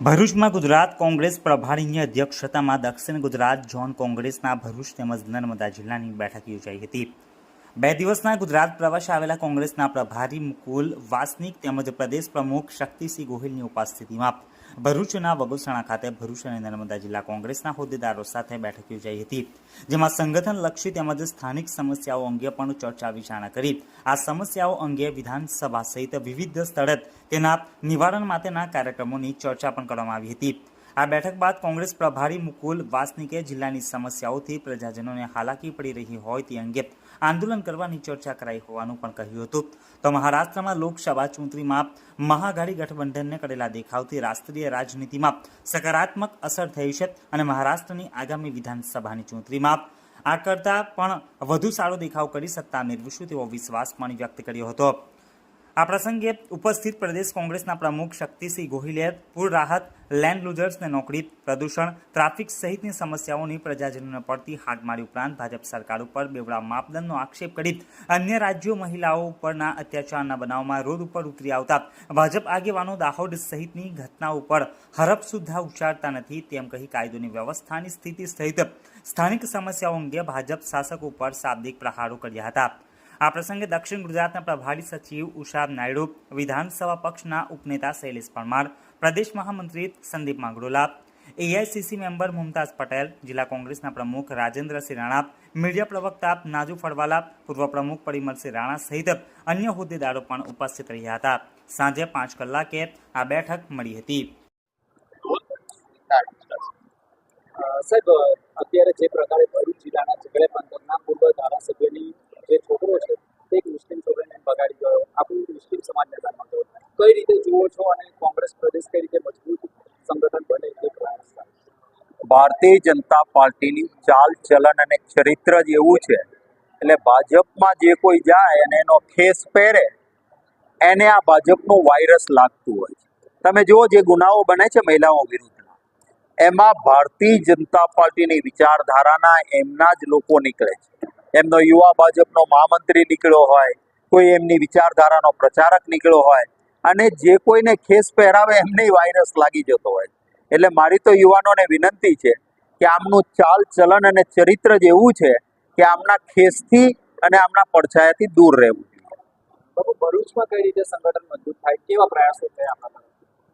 ભરૂચમાં ગુજરાત કોંગ્રેસ પ્રભારીની અધ્યક્ષતામાં દક્ષિણ ગુજરાત ઝોન કોંગ્રેસના ભરૂચ તેમજ નર્મદા જિલ્લાની બેઠક યોજાઈ હતી. બે દિવસના ગુજરાત પ્રવાસે આવેલા કોંગ્રેસના પ્રભારી મુકુલ વાસનિક તેમજ પ્રદેશ પ્રમુખ શક્તિસિંહ ગોહિલની ઉપસ્થિતિમાં ભરૂચના વગોસણા ખાતે ભરૂચ અને નર્મદા જિલ્લા કોંગ્રેસના હોદ્દેદારો સાથે બેઠક યોજાઈ હતી, જેમાં સંગઠન લક્ષી તેમજ સ્થાનિક સમસ્યાઓ અંગે પણ ચર્ચા વિચારણા કરી. આ સમસ્યાઓ અંગે વિધાનસભા સહિત વિવિધ સ્થળે તેના નિવારણ માટેના કાર્યક્રમોની ચર્ચા પણ કરવામાં આવી હતી. આ બેઠક બાદ કોંગ્રેસ પ્રભારી મુકુલ વાસનિકે જિલ્લાની સમસ્યાઓથી પ્રજાજનોને હાલાકી પડી રહી હોય તે અંગે આંદોલન કરવાની ચર્ચા કરાઈ હોવાનું પણ કહ્યું હતું. તો મહારાષ્ટ્રમાં લોકસભા ચૂંટણીમાં મહાઘાડી ગઠબંધનને કરેલા દેખાવથી રાષ્ટ્રીય રાજનીતિમાં સકારાત્મક અસર થઈ છે અને મહારાષ્ટ્રની આગામી વિધાનસભાની ચૂંટણીમાં આ કરતાં પણ વધુ સારો દેખાવ કરી સત્તા મેળવીશું તેવો વિશ્વાસ પણ વ્યક્ત કર્યો હતો. આ પ્રસંગે ઉપસ્થિત પ્રદેશ કોંગ્રેસના પ્રમુખ શક્તિસિંહ ગોહિલે પૂર રાહત, લેન્ડ લૂઝર્સને નોકરી, પ્રદૂષણ, ટ્રાફિક સહિતની સમસ્યાઓની પ્રજાજનોને પડતી હાડમારી ઉપરાંત ભાજપ સરકાર ઉપર બેવડા માપદંડનો આક્ષેપ કરી અન્ય રાજ્યો મહિલાઓ ઉપરના અત્યાચારના બનાવમાં રોડ ઉપર ઉતરી આવતા ભાજપ આગેવાનો દાહોદ સહિતની ઘટના ઉપર હરફ સુદ્ધા ઉચ્ચારતા નથી તેમ કહી કાયદોની વ્યવસ્થાની સ્થિતિ સહિત સ્થાનિક સમસ્યાઓ અંગે ભાજપ શાસકો ઉપર શાબ્દિક પ્રહારો કર્યા હતા. આ પ્રસંગે દક્ષિણ ગુજરાતના પ્રભારી સચિવ ઉષા નાયડુ, વિધાનસભા પક્ષના ઉપનેતા શૈલેષ પરમાર, પ્રદેશ મહામંત્રી સંદીપ માંગરોલા એઆઈસીસી મેમ્બર મુમતાઝ પટેલ, જિલ્લા કોંગ્રેસના પ્રમુખ રાજેન્દ્રસિંહ રાણા, મીડિયા પ્રવક્તા નાજુ ફળવાલા પૂર્વ પ્રમુખ પરિમલસિંહ રાણા સહિત અન્ય હોદ્દેદારો પણ ઉપસ્થિત રહ્યા હતા. સાંજે પાંચ કલાકે આ બેઠક મળી હતી. સાહેબ, અત્યારે જે પ્રકારે ભરૂચ જિલ્લાના ઝઘડે પંથકના પૂર્વ ધારાસભ્યની જે છોકરો છે, તે એક મુસ્લિમ છોકરાને બગાડી ગયો આપણું મુસ્લિમ સમાજને ગયો કઈ રીતે જુઓ છો અને કોંગ્રેસ પ્રદેશ કઈ રીતે મજબૂત સંગઠન બને એ ભારતીય જનતા પાર્ટીની ચાલ ચલન અને ચરિત્ર જ એવું છે. એટલે ભાજપમાં જે કોઈ જાય અને એનો ખેસ પહેરે, એને આ ભાજપનું વાયરસ લાગતું હોય છે. તમે જુઓ જે ગુનાઓ બને છે મહિલાઓ વિરુદ્ધના, એમાં ભારતીય જનતા પાર્ટીની વિચારધારાના એમના જ લોકો નીકળે છે. એમનો યુવા ભાજપનો મહામંત્રી નીકળ્યો હોય કોઈ એમની વિચારધારાનો પ્રચારક નીકળ્યો હોય અને જે કોઈને ખેસ પહેરાવે એમને વાયરસ લાગી જતો હોય. એટલે મારી તો યુવાનોને વિનંતી છે કે આમનું ચાલ ચલન અને ચરિત્ર જ એવું છે કે આમના ખેસથી અને આમના પડછાયાથી દૂર રહેવું જોઈએ. ભરૂચમાં કઈ રીતે સંગઠન મજબૂત થાય? કેવા પ્રયાસો થયા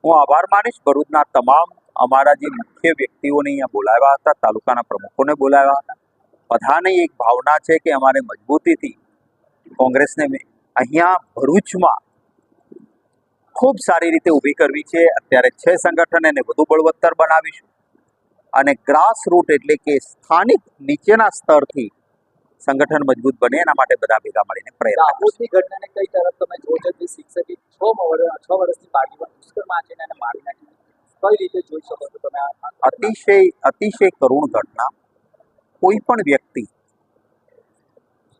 હું આભાર માનીશ. ભરૂચના તમામ અમારા જે મુખ્ય વ્યક્તિઓને અહીંયા બોલાવ્યા હતા તાલુકાના પ્રમુખોને બોલાવ્યા હતા. બધાની એક ભાવના છે કે અમારે મજબૂતીથી કોંગ્રેસને અહીંયા ભરૂચમાં ખૂબ સારી રીતે ઊભી કરવી છે અત્યારે છે સંગઠન એને વધુ બળવત્તર બનાવીશું અને ગ્રાસ રૂટ એટલે કે સ્થાનિક નીચેના સ્તરથી સંગઠન મજબૂત બને એના માટે બધા ભેગા મળીને પ્રયત્ન. દાહોદની ઘટનાને કઈ તરફ તમે છો જે શિક્ષકે છ છ વર્ષની બાળકીમાં દુષ્કર્મ આચરીને મારી નાખી કઈ રીતે જોઈ શકો છો તમે? અતિશય અતિશય કરુણ ઘટના કોઈ પણ વ્યક્તિ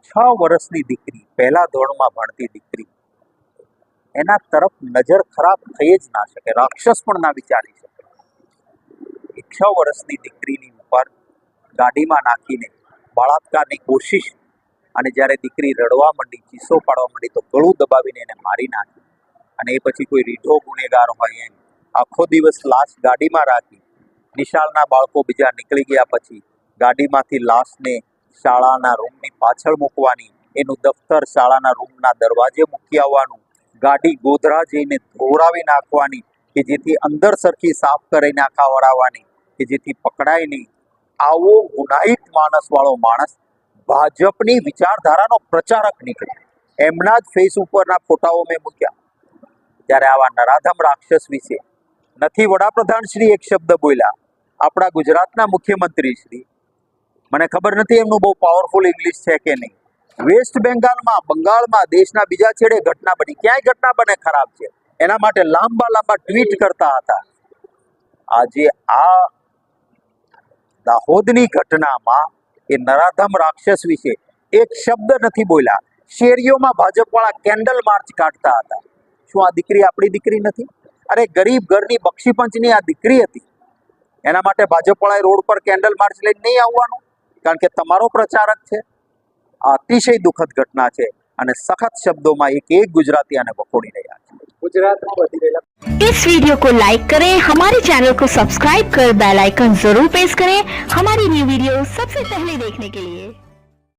છ વર્ષની દીકરી, પહેલા ધોરણમાં ભણતી દીકરી, એના તરફ નજર ખરાબ થઈ જ ના શકે, રાક્ષસ પણ ના વિચારી શકે. એ છ વર્ષની દીકરીની ઉપર ગાડીમાં નાખીને બળાત્કારની કોશિશ અને જ્યારે દીકરી રડવા માંડી, ચીસો પાડવા માંડી, તો ગળું દબાવીને એને મારી નાખી. અને એ પછી કોઈ રીઢો ગુનેગાર હોય એમ, આખો દિવસ લાશ ગાડીમાં રાખી, નિશાળના બાળકો બીજા નીકળી ગયા પછી ગાડીમાંથી લાશને શાળાના રૂમની પાછળ મૂકવાની, એનું દફતર શાળાના રૂમના દરવાજે મૂકી આવવાનું, ગાડી ગોધરા જઈને ધોરાવી નાખવાની કે જેથી અંદર સરખી સાફ કરીને નાખા વળાવવાની, કે જેથી પકડાય નહીં. આવો ગુનાહિત માણસવાળો માણસ ભાજપની વિચારધારાનો પ્રચારક નીકળે. એમના જ ફેસ ઉપરના ફોટાઓ મેં મૂક્યા. ત્યારે આવા નરાધમ રાક્ષસ વિશે નથી વડાપ્રધાન શ્રી એક શબ્દ બોલ્યા. આપણા ગુજરાતના મુખ્યમંત્રી શ્રી મને ખબર નથી એમનું બહુ પાવરફુલ ઇંગ્લિશ છે કે નહીં. વેસ્ટ બેંગાલમાં બંગાળમાં, દેશના બીજા છેડે ઘટના બની. ક્યાંય ઘટના બને ખરાબ છે? એના માટે લાંબા લાંબા ટ્વીટ કરતા હતા. આજે આ દાહોદની ઘટનામાં એ નરાધમ રાક્ષસ વિશે એક શબ્દ નથી બોલ્યા. શેરીઓમાં ભાજપવાળા કેન્ડલ માર્ચ કાઢતા હતા. શું આ દીકરી આપણી દીકરી નથી? અરે ગરીબ ઘરની બક્ષીપંચની આ દીકરી હતી. એના માટે ભાજપવાળાએ રોડ પર કેન્ડલ માર્ચ લઈને નહીં આવવાનું? કારણ કે તમારો પ્રચારક છે આ અતિશય દુઃખદ ઘટના છે અને સખત શબ્દોમાં એક એક ગુજરાતી આને વખોડી રહ્યા છે ગુજરાતમાં વધી રહેલા इस वीडियो को लाइक करें हमारे चैनल को सब्सक्राइब कर बेल आइकन जरूर प्रेस करें हमारी न्यू वीडियो सबसे पहले देखने के लिए